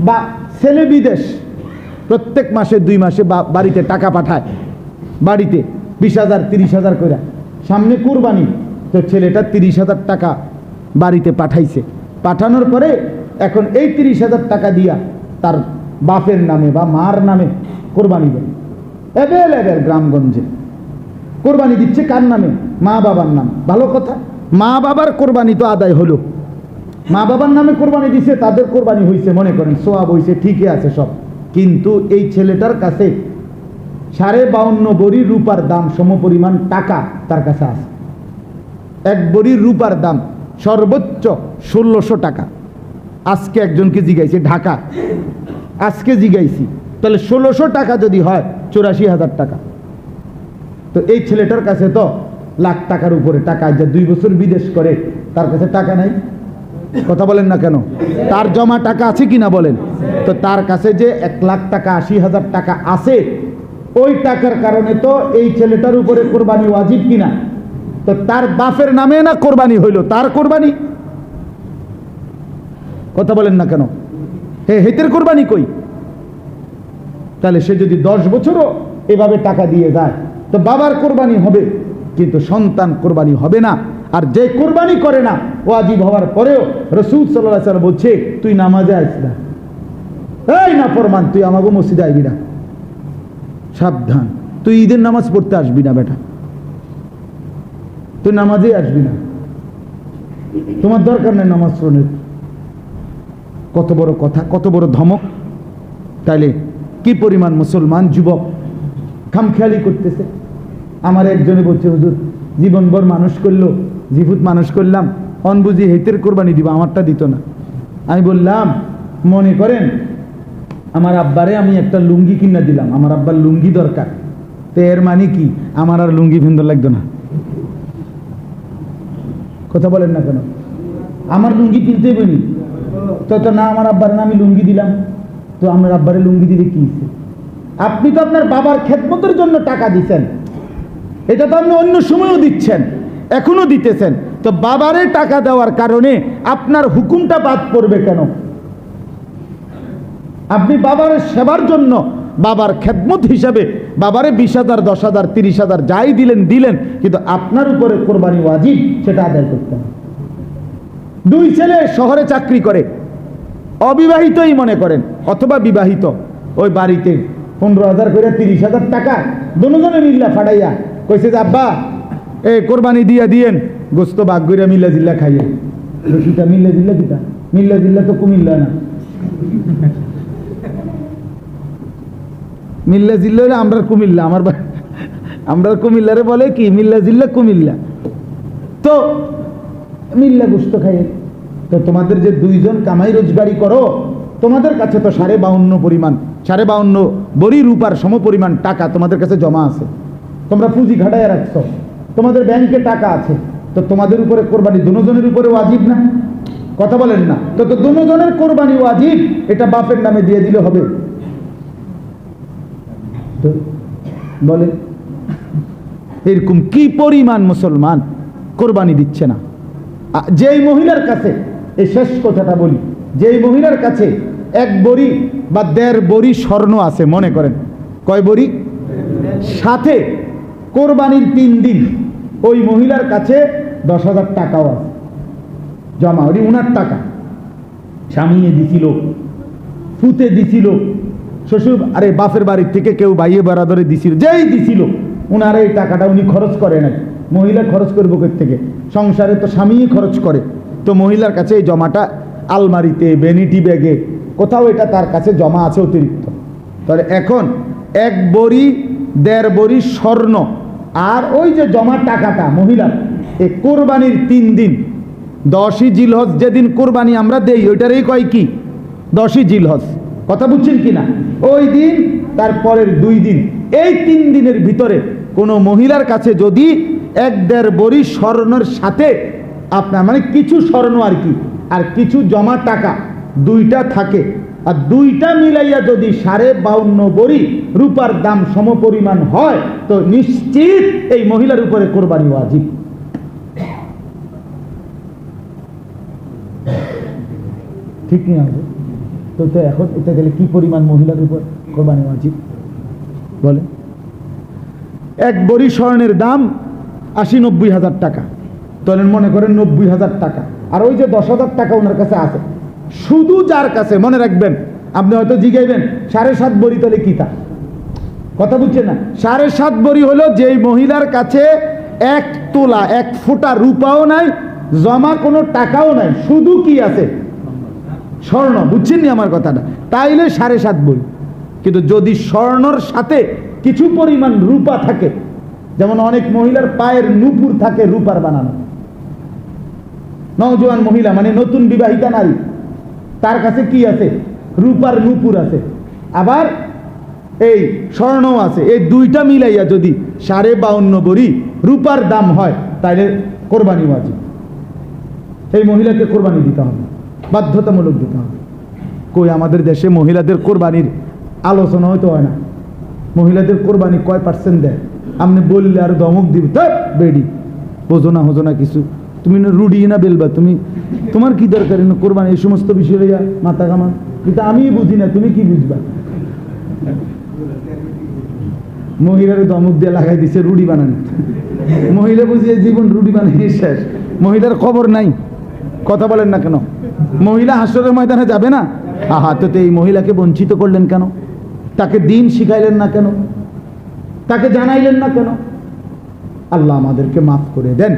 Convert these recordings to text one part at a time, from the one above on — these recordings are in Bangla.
বা ছেলে বিদেশ, প্রত্যেক মাসে দুই মাসে বাড়িতে টাকা পাঠায়। বাড়িতে বিশ হাজার, তিরিশ হাজার করে সামনে কুরবানি, তো ছেলেটা তিরিশ হাজার টাকা বাড়িতে পাঠাইছে। পাঠানোর পরে এখন এই তিরিশ হাজার টাকা দিয়া তার বাপের নামে বা মার নামে কোরবানি দেয়। অ্যাভেলেবেল গ্রামগঞ্জে। কোরবানি দিচ্ছে কার নামে? মা বাবার নাম। ভালো কথা? মা বাবার কোরবানি তো আদায় হলো। মা বাবার নামে কোরবানি দিছে, তাদের কোরবানি হয়েছে মনে করেন, সোয়াব হয়েছে ঠিকই আছে সব। কিন্তু এই ছেলেটার কাছে সাড়ে বাউন্ন বড়ি রূপার দাম, সমপরিমাণ টাকা তার কাছে আছে। এক বড়ি রূপার দাম সর্বোচ্চ ষোলোশো টাকা। আজকে একজনকে জিগাইছে, ঢাকা। আজকে জিগাইছি। তাহলে ষোলোশো টাকা যদি হয়, চুরাশি হাজার টাকা। তো এই ছেলেটার কাছে তো লাখ টাকার উপরে টাকা, যে দুই বছর বিদেশ করে, তার কাছে টাকা নাই। কথা বলেন না কেন? তার জমা টাকা আছে কিনা বলেন? তো তার কাছে যে এক লাখ টাকা, আশি হাজার টাকা আছে, ওই টাকার কারণে তো এই ছেলেটার উপরে কোরবানি ওয়াজিব কিনা? তো তার বাপের নামে না কোরবানি হইল? তার কোরবানি? কথা বলেন না কেন? হে, হেতের কোরবানি কই? তাহলে সে যদি দশ বছরও এভাবে টাকা দিয়ে যায়, তো বাবার কোরবানি হবে, কিন্তু সন্তান কোরবানি হবে না। আর যে কোরবানি করে না, ওয়াজিব হওয়ার পরেও রসুল সাল্লাহ সাল্লাম বলছে, তুই নামাজে আইস না। এই না ফরমান, তুই আমাকে মসজিদে আইবি না। সাবধান, তুই ঈদের নামাজ পড়তে আসবি না বেটা। তুই নামাজে আসবি না। তোমার দরকার নেই নামাজ পড়নের কত বড় কথা, কত বড় ধমক। তাইলে কি পরিমাণ মুসলমান যুবক খামখেয়ালি করতেছে? আমার একজনে বলছে, হুজুর, জীবনভর মানুষ করল জিভুত মানুষ করলাম অনবুঝি হেতের কোরবানি দিব, আমারটা দিত না। আমি বললাম, মনে করেন, আমার আব্বারে আমি একটা লুঙ্গি কিনা দিলাম, আমার আব্বার লুঙ্গি দরকার। তো এর মানে কি? আমার আর লুঙ্গি ভিন্দর লাগতো না। কথা বলেন না কেন? আমার লুঙ্গি কিনতে বলি তো তো না, আমার আব্বার না আমি লুঙ্গি দিলাম। তো আমার আব্বারে লুঙ্গি দিলে কি আপনি তো আপনার বাবার খেদমতের জন্য টাকা দিচ্ছেন এটা তো আপনি অন্য সময়ও দিচ্ছেন। এখনও দিতেছেন। তো বাবারে টাকা দেওয়ার কারণে আপনার হুকুমটা বাদ পড়বে কেন? আপনি বাবার সেবার জন্য বাবার খেদমত হিসাবে বাবারে বিশ হাজার, দশ হাজার, তিরিশ হাজার যাই দিলেন দিলেন, কিন্তু আপনার উপরে কোরবানি ওয়াজিব, সেটা আদায় করতে হবে। দুই ছেলে শহরে চাকরি করে, অবিবাহিতই মনে করেন, অথবা বিবাহিত, ওই বাড়িতে পনেরো হাজার করে তিরিশ হাজার টাকা, দুজনে মিল্লা ফাটাইয়া কইছে যে, আব্বা এ, কোরবানি দিয়া দিয়েন। গোস্ত বাগ করে মিল্লা জিল্লা খাইয়ে। কিটা মিল্লা জিল্লা কিটা মিল্লা জিল্লা তো কুমিল্লা না। মিল্লা জিল্লা হলে আমরা কুমিল্লা। আমার আমরা কুমিল্লারে বলে কি? মিল্লা জিল্লা কুমিল্লা। তো, মিল্লা গোস্ত খাইয়ে। তো তোমাদের যে দুইজন কামাই রোজগারি করো, তোমাদের কাছে তো সাড়ে বাউন্ন পরিমাণ, সাড়ে বাউন্ন বড়ি রূপার সম পরিমাণ টাকা তোমাদের কাছে জমা আছে। তোমরা পুঁজি ঘাটায় রাখছো। তোমাদের ব্যাংকে টাকা আছে। তো তোমাদের উপরে কোরবানি দুজনের উপরে ওয়াজিব না? কথা বলেন না। তো তো দুজনের কোরবানি ওয়াজিব, এটা বাপের নামে দিয়ে দিলে হবে। তো, বলেন। এরকম কি পরিমাণ মুসলমান কোরবানি দিচ্ছে না? যেই মহিলার কাছে এই শেষ কথাটা বলি, যেই মহিলার কাছে এক বড়ি বা দেড় বড়ি স্বর্ণ আছে, মনে করেন। কয় বড়ি? সাথে কোরবানির তিন দিন। ওই মহিলার কাছে দশ হাজার টাকাও আছে। জমা, ওটি উনার টাকা। স্বামীয়ে দিছিল ফুতে দিছিল। শ্বশুর, আরে বাপের বাড়ির থেকে কেউ বাইয়ে বারাদরে দিছিল, যেই দিছিল। উনার এই টাকাটা উনি খরচ করে নাই। মহিলা খরচ করব থেকে সংসারে তো স্বামীই খরচ করে। তো মহিলার কাছে এই জমাটা আলমারিতে বেনিটি ব্যাগে কোথাও এটা তার কাছে জমা আছে অতিরিক্ত। তাহলে এখন এক বড়ি, দেড় বড়ি স্বর্ণ আর ওই যে জমা টাকাটা মহিলার এই কোরবানির তিন দিন। দশই জিলহজ যেদিন কোরবানি আমরা দেই, ওইটারই কয় কি? দশই জিলহজ। কথা বুঝছেন কি না ওই দিন তারপরের দুই দিন। এই তিন দিনের ভিতরে কোনো মহিলার কাছে যদি এক দেড় বড়ি স্বর্ণের সাথে আপনার মানে কিছু স্বর্ণ আর কি, আর কিছু জমা টাকা দুইটা থাকে। আর দুইটা মিলাইয়া যদি সাড়ে বাউন্ন বড়ি রূপার দাম সমপরিমাণ হয়, তো নিশ্চিত এই মহিলার উপরে কোরবানি ওয়াজিব। ঠিক নিয়ে হবে তো তো এখন এটা গেলে কি পরিমাণ মহিলার উপর কোরবানি ওয়াজিব? বলে এক বড়ি স্বর্ণের দাম আশি নব্বই হাজার টাকা। তাহলে মনে করেন নব্বই হাজার টাকা। আর ওই যে দশ হাজার টাকা ওনার কাছে আছে শুধু যার কাছে, মনে রাখবেন, আপনি হয়তো জিগাইবেন, সাড়ে সাত বড়ি তাহলে কি তা? কথা বুঝছেন না? সাড়ে সাত বড়ি হলো যেই মহিলার কাছে এক তোলা, এক ফোঁটা রূপাও নাই, জমা কোনো টাকাও নাই, শুধু কি আছে? স্বর্ণ, বুঝছেন নি আমার কথাটা? তাইলে সাড়ে সাত বড়ি। কিন্তু যদি স্বর্ণর সাথে কিছু পরিমাণ রূপা থাকে, যেমন অনেক মহিলার পায়ের নুপুর থাকে রূপার বানানো। নওজোয়ান মহিলা মানে নতুন বিবাহিতা নারী তার কাছে কি আছে? রূপার নুপুর আছে। আবার এই স্বর্ণ আছে। এই দুইটা মিলাইয়া যদি সাড়ে বাউন্ন বড়ি রূপার দাম হয় তাহলে কোরবানি ওয়াজিব। এই মহিলাকে কোরবানি দিতে হবে। বাধ্যতামূলক দিতে হবে। কই, আমাদের দেশে মহিলাদের কোরবানির আলোচনা হয়তো হয় না। মহিলাদের কোরবানি কয় পার্সেন্ট দেয়? আপনি বললে আর দমক দিব। তাই বেডি। বোঝো না হোজো না কিছু। তুমি রুডি না বেলবা। তুমি তোমার কি দরকার কোরবানি এই সমস্ত বিষয় লইয়া মাথা কামান কিন্তু আমি বুঝি না, তুমি কি বুঝবা? মহিলার দমক দিয়ে লাগাই দিছে রুডি বানান। মহিলা বুঝিয়ে জীবন রুডি বানিয়ে শেষ। মহিলার খবর নাই। কথা বলেন না কেন? মহিলা হাসরের ময়দানে যাবে না? আহা, তো তো এই মহিলাকে বঞ্চিত করলেন কেন? তাকে দিন শিখাইলেন না কেন? তাকে জানাইলেন না কেন? আল্লাহ আমাদেরকে মাফ করে দেন।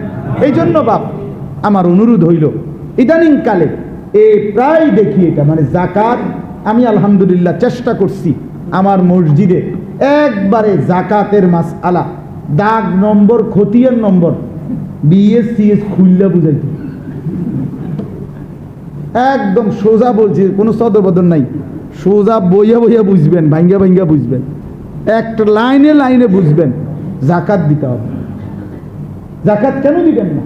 এই জন্য বাপ, আমার অনুরোধ হইল ইদানিং কালে এ প্রায় দেখি এটা মানে জাকাত, আমি আলহামদুলিল্লাহ চেষ্টা করছি আমার মসজিদে একবারে জাকাতের মাস আলা দাগ নম্বর, খতিয়ান নম্বর বিএস সিএস খুললে বুঝাইতে। একদম সোজা বলছি, কোনো সদবদন নাই, সোজা বইয়া বইয়া বুঝবেন, ভাঙ্গা ভাঙ্গা বুঝবেন, একটা লাইনে লাইনে বুঝবেন, জাকাত দিতে হবে। জাকাত কেন দিবেন না?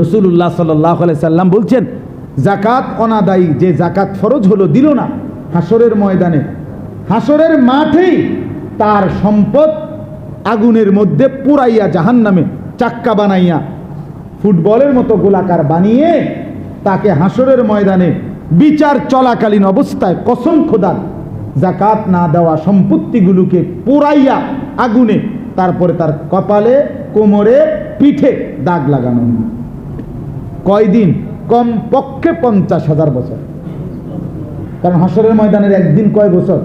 রসুল্লাহ সাল্লাহ সাল্লাম বলছেন, জাকাত অনাদায়ী, যে জাকাত ফরজ হলো, দিল না হাসরের ময়দানে হাসরের মাঠেই তার সম্পদ আগুনের মধ্যে পুরাইয়া জাহান নামে চাক্কা বানাইয়া ফুটবলের মতো গোলাকার বানিয়ে তাকে হাসরের ময়দানে বিচার চলাকালীন অবস্থায় কসম খোদার জাকাত না দেওয়া সম্পত্তিগুলোকে পুরাইয়া আগুনে, তারপরে তার কপালে, কোমরে, পিঠে দাগ লাগানো। কয়দিন? কম পক্ষে পঞ্চাশ হাজার বছর। কারণ হাসরের ময়দানের একদিন কয় বছর?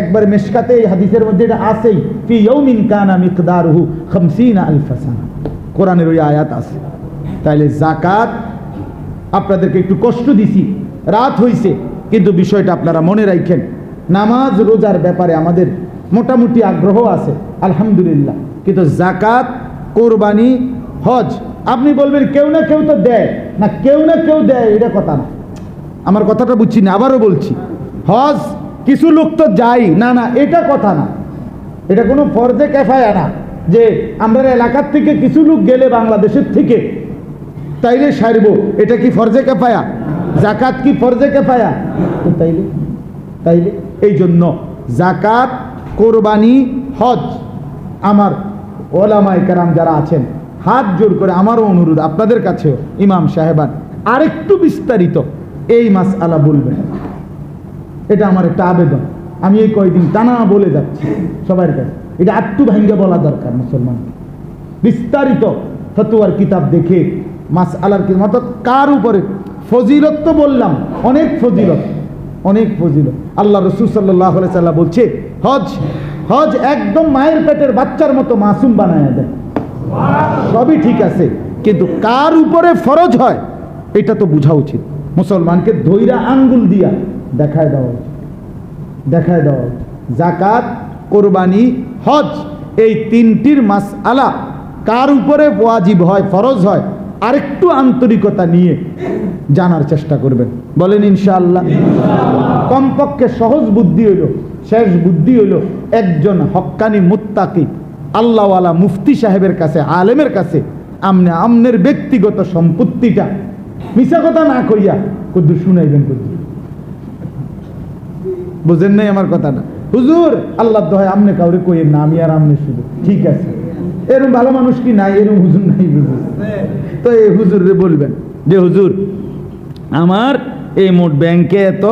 একবার মেশকাতে হাদিসের মধ্যে এটা আছেই, ফি ইয়াউমিন কানা মিকদারুহু 50 আলফা সানা। কোরআনের ওই আয়াত আছে। তাইলে জাকাত আপনাদেরকে একটু কষ্ট দিছি। রাত হইছে, কিন্তু বিষয়টা আপনারা মনে রাখেন নামাজ, রোজার ব্যাপারে আমাদের মোটামুটি আগ্রহ আছে, আলহামদুলিল্লাহ। কিন্তু জাকাত কোরবানি, হজ আপনি বলবেন, কেউ না কেউ তো দেয়। না, কেউ না কেউ দেয়, এটা কথা না। আমার কথাটা বুঝছি না, আবারও বলছি। হজ, কিছু লোক তো যাই। না না, এটা কথা না। এটা কোনো ফরজে ক্যাফায়া না যে আমরা এলাকার থেকে কিছু লোক গেলে বাংলাদেশের থেকে। তাইলে সারব, এটা কি ফরজে ক্যাফায়া জাকাত কি ফরজে ক্যাফায়া তাইলে তাইলে এই জন্য জাকাত, কোরবানি, হজ। আমার ওলামায় কারাম যারা আছেন হাত জোর করে আমারও অনুরোধ, আপনাদের কাছেও, ইমাম সাহেবান। আরেকটু বিস্তারিত, এই মাস আলা বলবেন। এটা আমার একটা আবেদন। আমি এই কয়দিন টানা বলে যাচ্ছি সবার কাছে। এটা আটটু ভাঙ্গে বলা দরকার মুসলমান। বিস্তারিত ফতুয়ার কিতাব দেখে মাস আলার কিতাব অর্থাৎ কার উপরে? ফজিলত তো বললাম, অনেক ফজিলত অনেক ফজিলত। আল্লাহ রসুল সাল্লাহ সাল্লাহ বলছে, হজ হজ একদম মায়ের পেটের বাচ্চার মতো মাসুম বানায় দেয়। সবই ঠিক আছে, কিন্তু কার উপরে ফরজ হয়, এটা তো বোঝা উচিত। মুসলমানকে ধৈরা আঙ্গুল দিয়া দেখায় দেওয়া উচিত। দেখায় দেওয়া উচিত। জাকাত কোরবানি, হজ, এই তিনটির মাস আলা কার উপরে ওয়াজিব হয়, ফরজ হয়, আরেকটু আন্তরিকতা নিয়ে জানার চেষ্টা করবেন। বলেন ইনশাআল্লাহ। কমপক্ষে সহজ বুদ্ধি হইল, শেষ বুদ্ধি হইল, একজন হক্কানি মুত্তাকি আল্লাহওয়ালা মুফতি সাহেবের কাছে, আলেমের কাছে, আমনে আমনের ব্যক্তিগত সম্পত্তিটা মিশা কথা না কইয়া কুদ্দুর শুনাইবেন কুদ্দুর বুঝেন নাই আমার কথাটা? হুজুর আল্লাহ দোহায় আমনে কাউরে কইেন না, আমি আর আমনে শুধু। ঠিক আছে। এরকম ভালো মানুষ কি নাই? এরকম হুজুর নাই হুজুর তো এই হুজুর রে বলবেন যে, হুজুর, আমার এই মোট ব্যাংকে এত,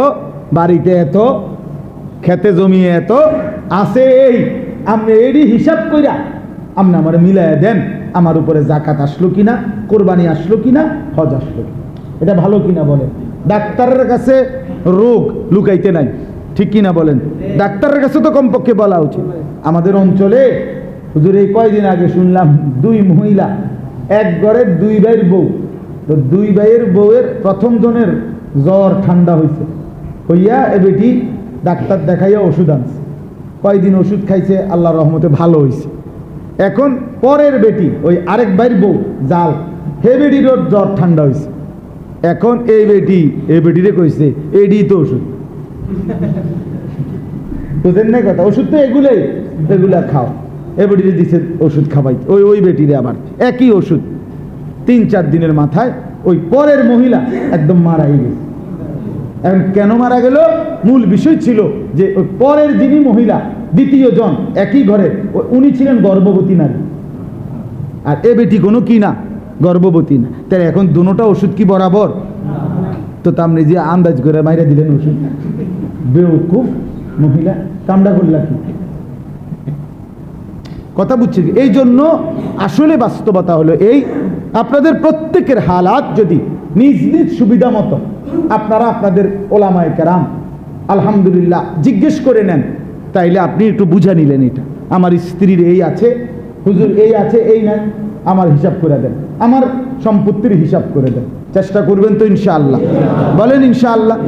বাড়িতে এত, খেতে জমি এত, আছে এই আপনি এরই হিসাব কইরা আপনি আমার মিলাই দেন, আমার উপরে জাকাত আসলো কিনা, কোরবানি আসলো কিনা, হজ আসলো এটা ভালো কিনা বলেন? ডাক্তারের কাছে রোগ লুকাইতে নাই, ঠিক কিনা বলেন? ডাক্তারের কাছে তো কমপক্ষে বলা উচিত। আমাদের অঞ্চলে, হুজুর, এই কয়দিন আগে শুনলাম দুই মহিলা, এক ঘরের দুই ভাইয়ের বউ। তো দুই ভাইয়ের বউয়ের প্রথম জনের জ্বর ঠান্ডা হয়েছে হইয়া এ বেটি ডাক্তার দেখাইয়া ওষুধ আনছে। কয়দিন ওষুধ খাইছে আল্লাহ রহমতে ভালো হয়েছে এখন পরের বেটি, ওই আরেক ভাইয়ের বউ, জাল, হে বেটিরও জ্বর ঠান্ডা হয়েছে এখন এই বেটি, এই বেটিরে কইছে, এডি তো ওষুধ। বুঝেন না কথা? ওষুধ তো এগুলোই, এগুলা খাও। এ বেটিরে দিছে ওষুধ খাবাই ওই ওই বেটিরে আবার, একই ওষুধ। তিন, চার দিনের মাথায় ওই পরের মহিলা একদম মারাই গেছে। এখন কেন মারা গেল? মূল বিষয় ছিল যে পরের যিনি মহিলা, দ্বিতীয় জন, একই ঘরে উনি ছিলেন গর্ভবতী নারী। আর এ বেটি কোনো কি না, গর্ভবতী না। তাই এখন দুটোটা ওষুধ কি বরাবর? তো তা আপনি যে আন্দাজ করে মাইরে দিলেন ওষুধ। বেউকুফ মহিলা, কামড়া করলা কি? কথা বুঝছি এই জন্য আসলে বাস্তবতা হলো এই, আপনাদের প্রত্যেকের হালাত যদি নিজ নিজ সুবিধা মতো আপনারা আপনাদের ওলামায় কেরাম, আলহামদুলিল্লাহ, জিজ্ঞেস করে নেন। তাইলে আপনি একটু বুঝা নিলেন এটা। আমার স্ত্রীর এই আছে, হুজুর এই আছে, এই নাই, আমার হিসাব করে দেন। আমার সম্পত্তির হিসাব করে দেন। চেষ্টা করবেন তো ইনশাআল্লাহ। বলেন ইনশাআল্লাহ,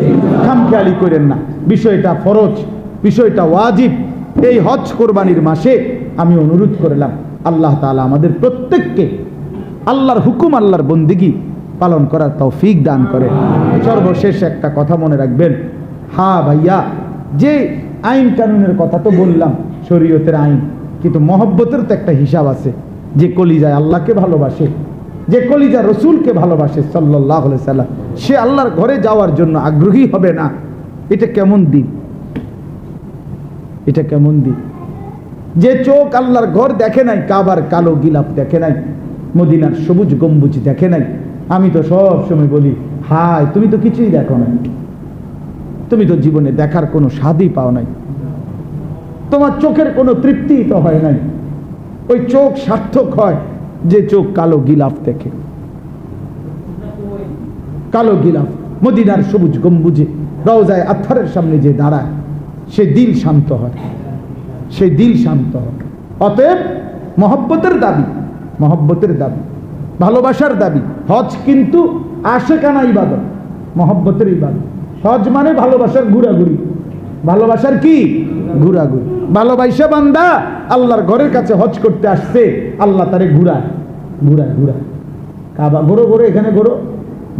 খামখেয়ালি করেন না। বিষয়টা ফরজ, বিষয়টা ওয়াজিব। এই হজ কোরবানির মাসে আমি অনুরোধ করলাম, আল্লাহ তাআলা আমাদের প্রত্যেককে আল্লাহর হুকুম, আল্লাহর বন্দিগি পালন করার তৌফিক দান করে। সর্বশেষ একটা কথা মনে রাখবেন। হ্যাঁ ভাইয়া, যে আইন কানুনের কথা তো বললাম, শরীয়তের আইন। কিন্তু মহব্বতের তো একটা হিসাব আছে। যে কলিজায় আল্লাহকে ভালোবাসে, যে কলিজা রসুলকে ভালোবাসে সাল্লাহ সাল্লাম, সে আল্লাহর ঘরে যাওয়ার জন্য আগ্রহী হবে না। এটা কেমন দিন? এটা কেমন দিন? যে চোখ আল্লাহর ঘর দেখে নাই, কাবার কালো গিলাপ দেখে নাই, মদিনার সবুজ গম্বুজ দেখে নাই তো সব সময় বলি, হায়, তুমি তো কিছুই দেখো না তুমি তো জীবনে দেখার কোনো স্বাদই পাও নাই। তোমার চোখের কোনো তৃপ্তি তো হয় নাই। ওই চোখ সার্থক হয় যে চোখ কালো গিলাফ দেখে। কালো গিলাফ, মদিনার সবুজ গম্বুজে, রওজায় আত্মারের সামনে যে দাঁড়ায়, সে দিল শান্ত হয়। সে দিল শান্ত হয়। অতএব মহব্বতের দাবি মহব্বতের দাবি। ভালোবাসার দাবি। হজ কিন্তু আসে আশেকানা ইবাদত, মহব্বতের ইবাদত। হজ মানে ভালোবাসার ঘুরাঘুরি। ভালোবাসার কি? ঘুরাঘুরি। ভালোবাসা বান্দা আল্লাহর ঘরের কাছে হজ করতে আসছে, আল্লাহ তারে ঘুরায় ঘুরায় ঘুরায়। কাবা, ঘোরো ঘোরো, এখানে ঘোরো।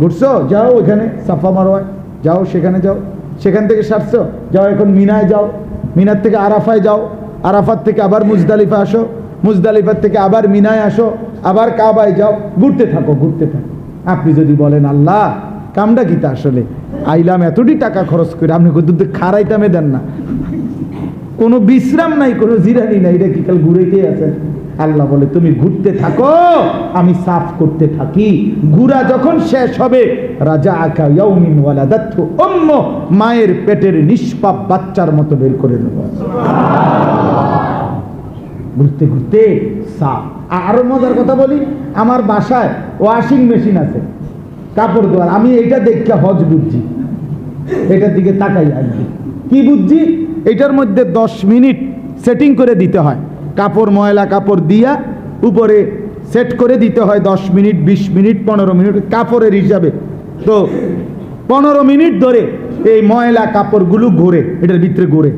ঘুরছো? যাও এখানে, সাফা মারোয় যাও সেখানে যাও। সেখান থেকে সারছো? যাও এখন মিনায় যাও। মিনার থেকে আরাফায় যাও। আরাফাত থেকে আবার মুজদালিফা আসো। মুজদালিফার থেকে আবার মিনায় আসো, আবার কাবায় যাও, ঘুরতে থাকো ঘুরতে থাকো। আপনি যদি বলেন, আল্লাহ, কামটা কিতা আসলে? আইলাম এতটি টাকা খরচ করে, আপনি কিন্তু খারাইতামে দেন না। কোনো বিশ্রাম নাই, কোনো জিরানি নাই, এটা কি কাল ঘুরেতেই আছে? আল্লাহ বলে, তুমি ঘুরতে থাকো, আমি সাফ করতে থাকি। ঘুরা যখন শেষ হবে রাজা আকা ইয়াউমিন ওয়ালাদাতহু উম্ম মায়ের পেটের নিষ্পাপ বাচ্চার মতো বের করে নেব ঘুরতে ঘুরতে সাফ আরও মজার কথা বলি, আমার বাসায় ওয়াশিং মেশিন আছে, কাপড় ধোয়ার। আমি এটা দেখে হজ বুঝছি। এটার দিকে তাকাই আর কি। বুঝছি? এটার মধ্যে দশ মিনিট সেটিং করে দিতে হয়। কাপড়, ময়লা, কাপড় দিয়া উপরে সেট করে দিতে হয় দশ মিনিট, বিশ মিনিট, পনেরো মিনিট কাপড়ের হিসাবে। তো পনেরো মিনিট ধরে এই ময়লা, কাপড়গুলো ঘোরে, এটার ভিতরে ঘোরে।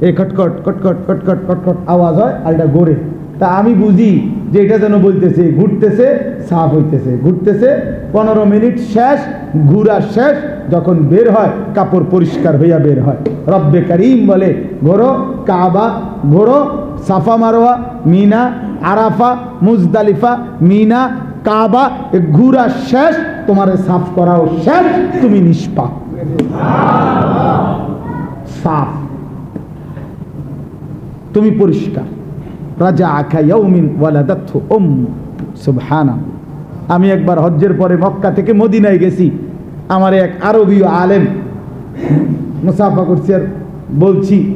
এই খটখট খটখট খটখট খটখট আওয়াজ হয় আর এটা ঘোরে তা আমি বুঝি যে এটা যেন বলতেছে, ঘুরতেছে, সাফ হইতেছে। ঘুরতেছে, পনেরো মিনিট শেষ, ঘুরা শেষ, যখন বের হয়, কাপড় পরিষ্কার হইয়া বের হয়। রব্বে করিম বলে, ঘোরো কাবা, ঘোরো Safa Marwah, Mina, Arafah, Muzdalifah, Mina, Kaaba ঘুরা শেষ, তোমার সাফ করাও শেষ, তুমি নিষ্পাপ। সাফ। তুমি পরিষ্কার। রাজা আখা ইয়াউমিন ওয়ালাদাতহু উম সুবহানা আমি একবার হজ্জের পরে মক্কা থেকে মদিনায় গেছি। আমার এক আরবীয় আলেম, মুসাফা করছি আর বলছি,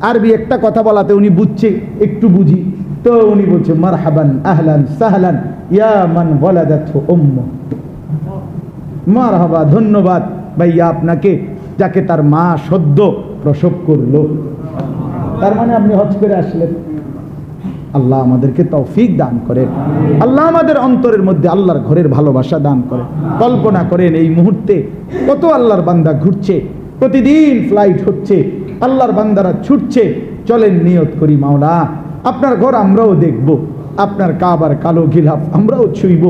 আরবি একটা কথা বলাতে উনি বুঝছে, একটু বুঝি। তো উনি বলছে, মারহাবান, আহলান, সাহলান, ইয়া মান ওয়ালাদাত উম্ম। মারহাবা, ধন্যবাদ। ভাইয়া আপনাকে, যাকে তার মা সদ্য প্রসব করল। তার মানে আপনি হজ করে আসলেন। আল্লাহ আমাদেরকে তৌফিক দান করেন। আল্লাহ আমাদের অন্তরের মধ্যে আল্লাহর ঘরের ভালোবাসা দান করেন। কল্পনা করেন এই মুহূর্তে কত আল্লাহর বান্দা ঘুরছে, প্রতিদিন ফ্লাইট হচ্ছে, আল্লাহর বান্দারা ছুটছে। চলেন নিয়ত করি মাওলা, আপনার ঘর আমরাও দেখব, আপনার কাবার কালো গিলাফ আমরাও ছুঁইব,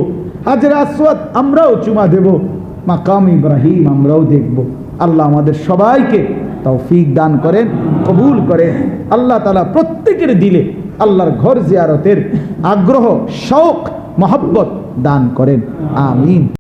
হাজরা আসওয়াদ আমরাও চুমা দেব, মাকাম ইব্রাহিম আমরাও দেখব। আল্লাহ আমাদের সবাইকে তৌফিক দান করেন, কবুল করেন। আল্লাহ তালা প্রত্যেকের দিলে আল্লাহর ঘর জিয়ারতের আগ্রহ, শৌক, মহব্বত দান করেন। আমিন।